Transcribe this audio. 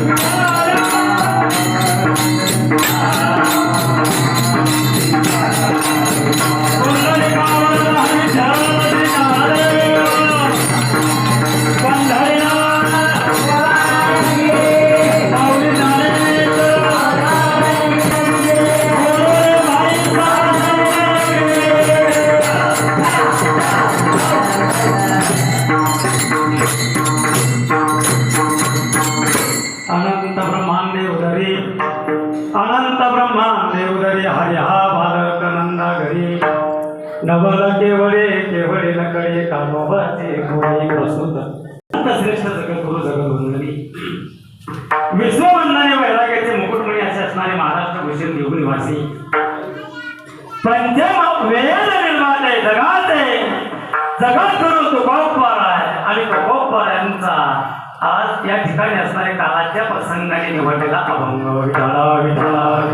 Thank अनंत ब्रह्मा देवधरी हरिहा बालक नंदा घरी. नवल केवळे केवळे नकडे कामोबाचे गोळी प्रसुत. श्रेष्ठ जगद्गुरु जगदवंदनी विश्ववंदने वैराग्याचे मुकुटमणी असे असणारे महाराष्ट्र भूषण देऊ निवासी. पंचम वेद निर्माते जगाते. जगद्गुरु तुकाव आज या ठिकाणी असणाऱ्या काळाच्या प्रसंगाने निवडलेला अभंग. विठाला विठाला